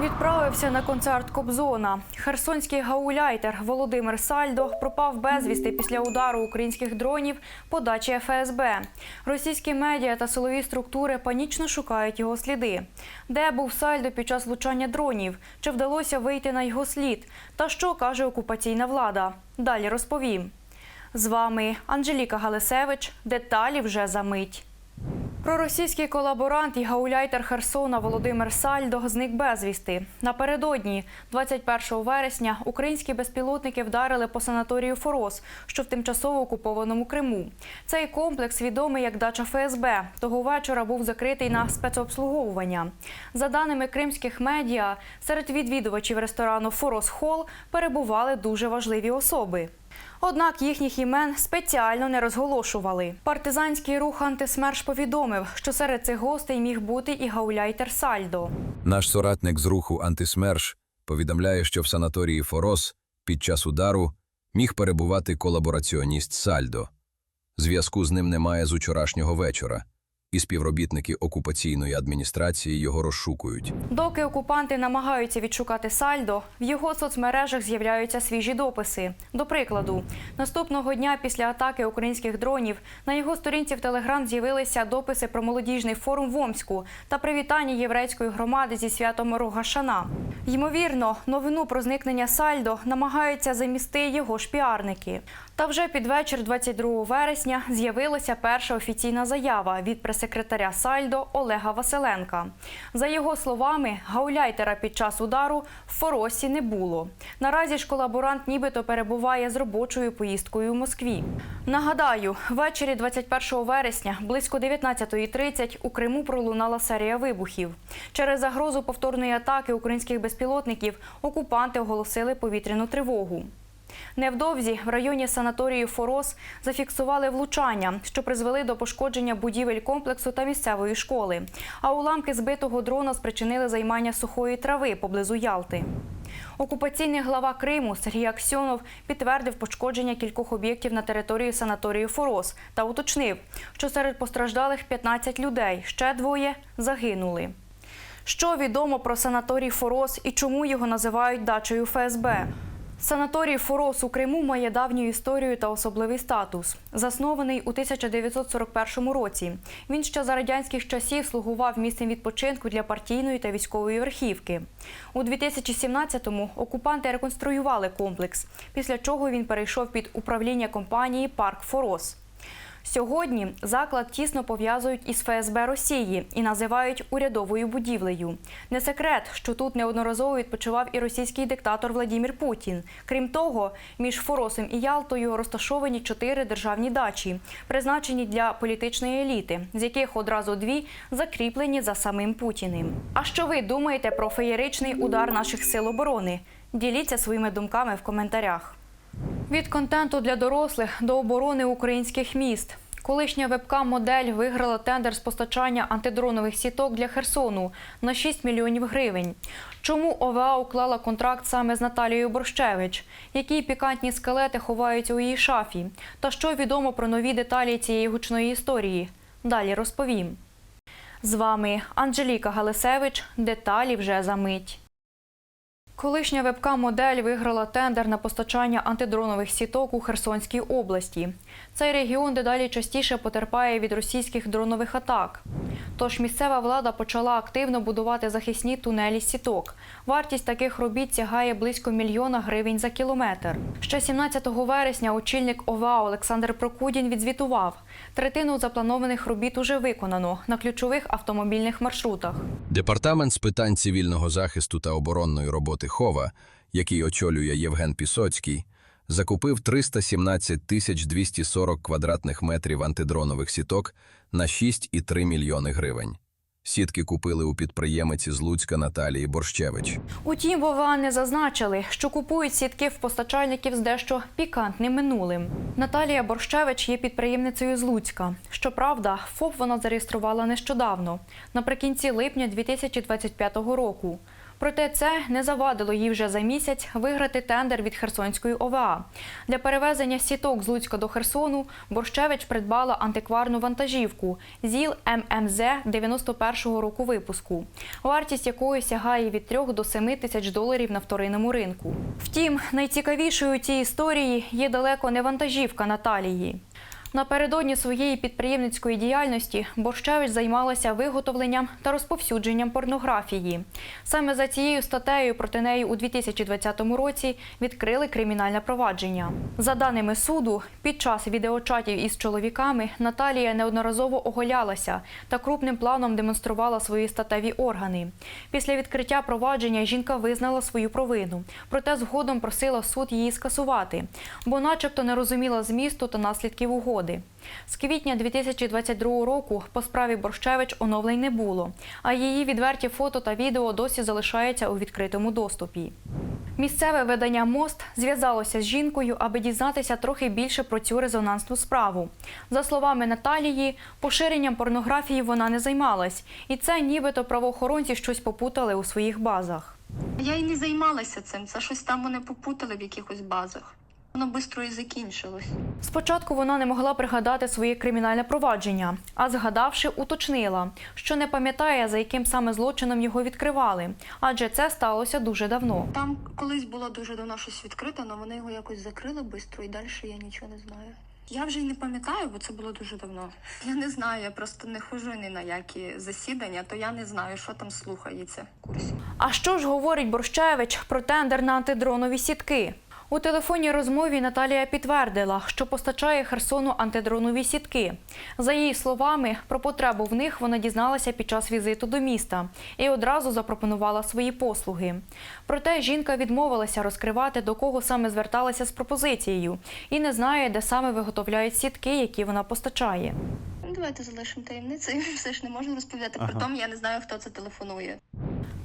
Відправився на концерт Кобзона. Херсонський гауляйтер Володимир Сальдо пропав безвісти після удару українських дронів по дачі ФСБ. Російські медіа та силові структури панічно шукають його сліди. Де був Сальдо під час влучання дронів? Чи вдалося вийти на його слід? Та що каже окупаційна влада? Далі розповім. З вами Анжеліка Галисевич. Деталі вже за мить. Проросійський колаборант і гауляйтер Херсона Володимир Сальдо зник безвісти. Напередодні, 21 вересня, українські безпілотники вдарили по санаторію Форос, що в тимчасово окупованому Криму. Цей комплекс відомий як дача ФСБ. Того вечора був закритий на спецобслуговування. За даними кримських медіа, серед відвідувачів ресторану Форос Хол перебували дуже важливі особи. Однак їхніх імен спеціально не розголошували. Партизанський рух антисмерш повідомив, що серед цих гостей міг бути і гауляйтер Сальдо. Наш соратник з руху «Антисмерш» повідомляє, що в санаторії Форос під час удару міг перебувати колабораціоніст Сальдо. Зв'язку з ним немає з учорашнього вечора, і співробітники окупаційної адміністрації його розшукують. Доки окупанти намагаються відшукати Сальдо, в його соцмережах з'являються свіжі дописи. До прикладу, наступного дня після атаки українських дронів на його сторінці в Телеграм з'явилися дописи про молодіжний форум в Омську та привітання єврейської громади зі святом Рогашана. Ймовірно, новину про зникнення Сальдо намагаються замісти його ж піарники. Та вже під вечір 22 вересня з'явилася перша офіційна заява від прес-секретаря Сальдо Олега Василенка. За його словами, гауляйтера під час удару в Форосі не було. Наразі ж колаборант нібито перебуває з робочою поїздкою у Москві. Нагадаю, ввечері 21 вересня близько 19.30 у Криму пролунала серія вибухів. Через загрозу повторної атаки українських безпілотників окупанти оголосили повітряну тривогу. Невдовзі в районі санаторії Форос зафіксували влучання, що призвели до пошкодження будівель комплексу та місцевої школи. А уламки збитого дрона спричинили займання сухої трави поблизу Ялти. Окупаційний глава Криму Сергій Аксьонов підтвердив пошкодження кількох об'єктів на території санаторію Форос та уточнив, що серед постраждалих 15 людей, ще двоє загинули. Що відомо про санаторій Форос і чому його називають дачею ФСБ? Санаторій Форос у Криму має давню історію та особливий статус. Заснований у 1941 році. Він ще за радянських часів слугував місцем відпочинку для партійної та військової верхівки. У 2017-му окупанти реконструювали комплекс, після чого він перейшов під управління компанії Парк Форос. Сьогодні заклад тісно пов'язують із ФСБ Росії і називають урядовою будівлею. Не секрет, що тут неодноразово відпочивав і російський диктатор Владімір Путін. Крім того, між Форосом і Ялтою розташовані чотири державні дачі, призначені для політичної еліти, з яких одразу дві закріплені за самим Путіним. А що ви думаєте про феєричний удар наших сил оборони? Діліться своїми думками в коментарях. Від контенту для дорослих до оборони українських міст. Колишня вебкам-модель виграла тендер з постачання антидронових сіток для Херсону на 6 мільйонів гривень. Чому ОВА уклала контракт саме з Наталією Борщевич? Які пікантні скелети ховаються у її шафі? Та що відомо про нові деталі цієї гучної історії? Далі розповім. З вами Анжеліка Галисевич. Деталі вже за мить. Колишня вебкам-модель виграла тендер на постачання антидронових сіток у Херсонській області. Цей регіон дедалі частіше потерпає від російських дронових атак. Тож місцева влада почала активно будувати захисні тунелі сіток. Вартість таких робіт сягає близько мільйона гривень за кілометр. Ще 17 вересня очільник ОВА Олександр Прокудін відзвітував, третину запланованих робіт уже виконано на ключових автомобільних маршрутах. Департамент з питань цивільного захисту та оборонної роботи ХОВА, який очолює Євген Пісоцький, закупив 317 тисяч 240 квадратних метрів антидронових сіток на 6,3 мільйони гривень. Сітки купили у підприємиці з Луцька Наталії Борщевич. Утім, в ОВА не зазначили, що купують сітки в постачальників з дещо пікантним минулим. Наталія Борщевич є підприємницею з Луцька. Щоправда, ФОП вона зареєструвала нещодавно, наприкінці липня 2025 року. Проте це не завадило їй вже за місяць виграти тендер від Херсонської ОВА. Для перевезення сіток з Луцька до Херсону Борщевич придбала антикварну вантажівку ЗІЛ ММЗ 91-го року випуску, вартість якої сягає від 3 до 7 тисяч доларів на вторинному ринку. Втім, найцікавішою у цій історії є далеко не вантажівка Наталії. Напередодні своєї підприємницької діяльності Борщевич займалася виготовленням та розповсюдженням порнографії. Саме за цією статтею проти неї у 2020 році відкрили кримінальне провадження. За даними суду, під час відеочатів із чоловіками Наталія неодноразово оголялася та крупним планом демонструвала свої статеві органи. Після відкриття провадження жінка визнала свою провину, проте згодом просила суд її скасувати, бо, начебто, не розуміла змісту та наслідків угоди. З квітня 2022 року по справі Борщевич оновлень не було, а її відверті фото та відео досі залишаються у відкритому доступі. Місцеве видання Мост зв'язалося з жінкою, аби дізнатися трохи більше про цю резонансну справу. За словами Наталії, поширенням порнографії вона не займалась, і це нібито правоохоронці щось попутали у своїх базах. Я і не займалася цим. Це щось там вони попутали в якихось базах. Воно швидко і закінчилось. Спочатку вона не могла пригадати своє кримінальне провадження, а згадавши, уточнила, що не пам'ятає, за яким саме злочином його відкривали, адже це сталося дуже давно. Там колись було дуже давно щось відкрито, але вони його якось закрили швидко і далі я нічого не знаю. Я вже й не пам'ятаю, бо це було дуже давно. Я не знаю, я просто не ходжу ні на які засідання, то я не знаю, що там слухається в курсі. А що ж говорить Борщевич про тендер на антидронові сітки? У телефонній розмові Наталія підтвердила, що постачає Херсону антидронові сітки. За її словами, про потребу в них вона дізналася під час візиту до міста і одразу запропонувала свої послуги. Проте жінка відмовилася розкривати, до кого саме зверталася з пропозицією, і не знає, де саме виготовляють сітки, які вона постачає. Ну, давайте залишимо таємницею. Все ж не можна розповідати. Ага. Притом я не знаю, хто це телефонує.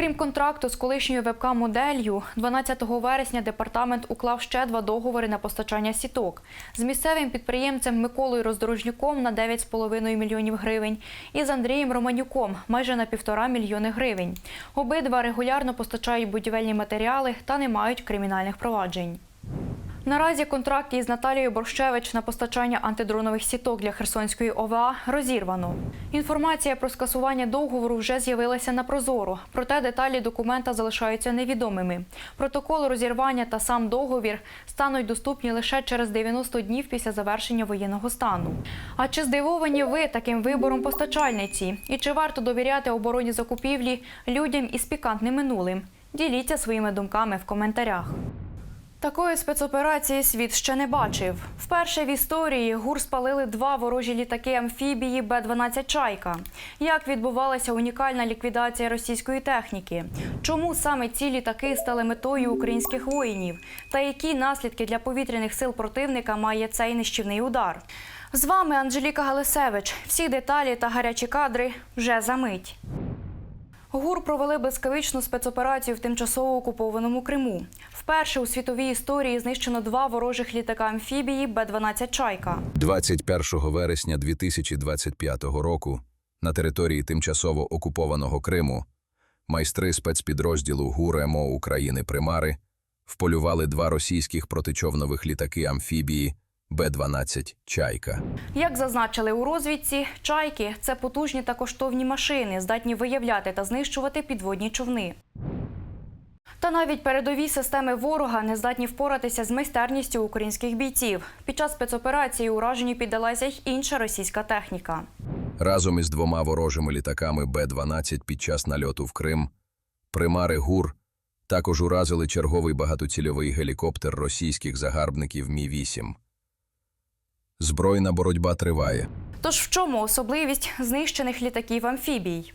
Крім контракту з колишньою вебкам-моделлю, 12 вересня департамент уклав ще два договори на постачання сіток з місцевим підприємцем Миколою Роздорожнюком на 9,5 мільйонів гривень і з Андрієм Романюком майже на півтора мільйони гривень. Обидва регулярно постачають будівельні матеріали та не мають кримінальних проваджень. Наразі контракт із Наталією Борщевич на постачання антидронових сіток для Херсонської ОВА розірвано. Інформація про скасування договору вже з'явилася на Прозоро, проте деталі документа залишаються невідомими. Протокол розірвання та сам договір стануть доступні лише через 90 днів після завершення воєнного стану. А чи здивовані ви таким вибором постачальниці? І чи варто довіряти обороні закупівлі людям із пікантним минулим? Діліться своїми думками в коментарях. Такої спецоперації світ ще не бачив. Вперше в історії ГУР спалили два ворожі літаки амфібії Б-12 Чайка. Як відбувалася унікальна ліквідація російської техніки? Чому саме ці літаки стали метою українських воїнів? Та які наслідки для повітряних сил противника має цей нищівний удар? З вами Анжеліка Галисевич. Всі деталі та гарячі кадри вже за мить. ГУР провели блискавичну спецоперацію в тимчасово окупованому Криму. Вперше у світовій історії знищено два ворожих літака амфібії Б-12 Чайка. 21 вересня 2025 року на території тимчасово окупованого Криму майстри спецпідрозділу ГУР МО України Примари вполювали два російських протичовнових літаки амфібії Б-12 Чайка. Як зазначили у розвідці, чайки це потужні та коштовні машини, здатні виявляти та знищувати підводні човни. Та навіть передові системи ворога не здатні впоратися з майстерністю українських бійців. Під час спецоперації ураженню піддалася й інша російська техніка. Разом із двома ворожими літаками Б-12 під час нальоту в Крим примари ГУР також уразили черговий багатоцільовий гелікоптер російських загарбників Мі-8. Збройна боротьба триває. Тож в чому особливість знищених літаків амфібій?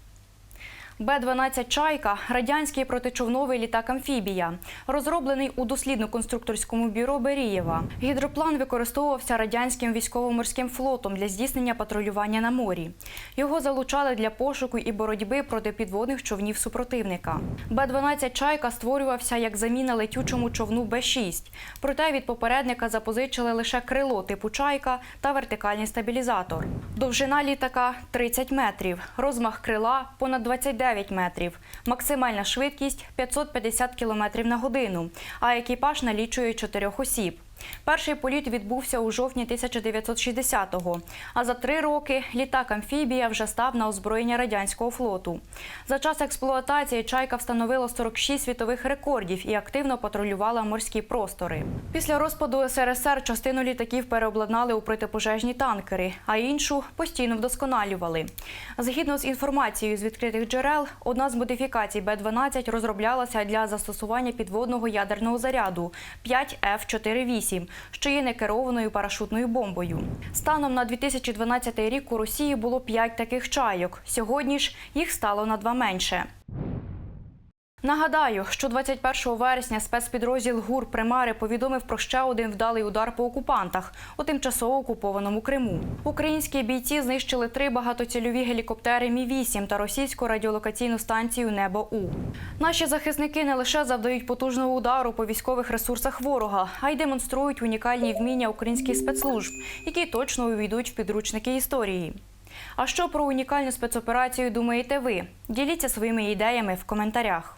Б-12 Чайка радянський протичовновий літак амфібія, розроблений у дослідно-конструкторському бюро Берієва. Гідроплан використовувався радянським військово-морським флотом для здійснення патрулювання на морі. Його залучали для пошуку і боротьби проти підводних човнів супротивника. Б-12 Чайка створювався як заміна летючому човну Б-6. Проте від попередника запозичили лише крило типу Чайка та вертикальний стабілізатор. Довжина літака 30 метрів, розмах крила понад 29 49 метрів, максимальна швидкість 550 км на годину, а екіпаж налічує чотирьох осіб. Перший політ відбувся у жовтні 1960-го, а за три роки літак-амфібія вже став на озброєння радянського флоту. За час експлуатації «Чайка» встановила 46 світових рекордів і активно патрулювала морські простори. Після розпаду СРСР частину літаків переобладнали у протипожежні танкери, а іншу постійно вдосконалювали. Згідно з інформацією з відкритих джерел, одна з модифікацій Б-12 розроблялася для застосування підводного ядерного заряду 5F-48, що є некерованою парашутною бомбою. Станом на 2012 рік у Росії було 5 таких чайок. Сьогодні ж їх стало на два менше. Нагадаю, що 21 вересня спецпідрозділ ГУР Примари повідомив про ще один вдалий удар по окупантах у тимчасово окупованому Криму. Українські бійці знищили три багатоцільові гелікоптери Мі-8 та російську радіолокаційну станцію Небо У. Наші захисники не лише завдають потужного удару по військових ресурсах ворога, а й демонструють унікальні вміння українських спецслужб, які точно увійдуть в підручники історії. А що про унікальну спецоперацію думаєте ви? Діліться своїми ідеями в коментарях.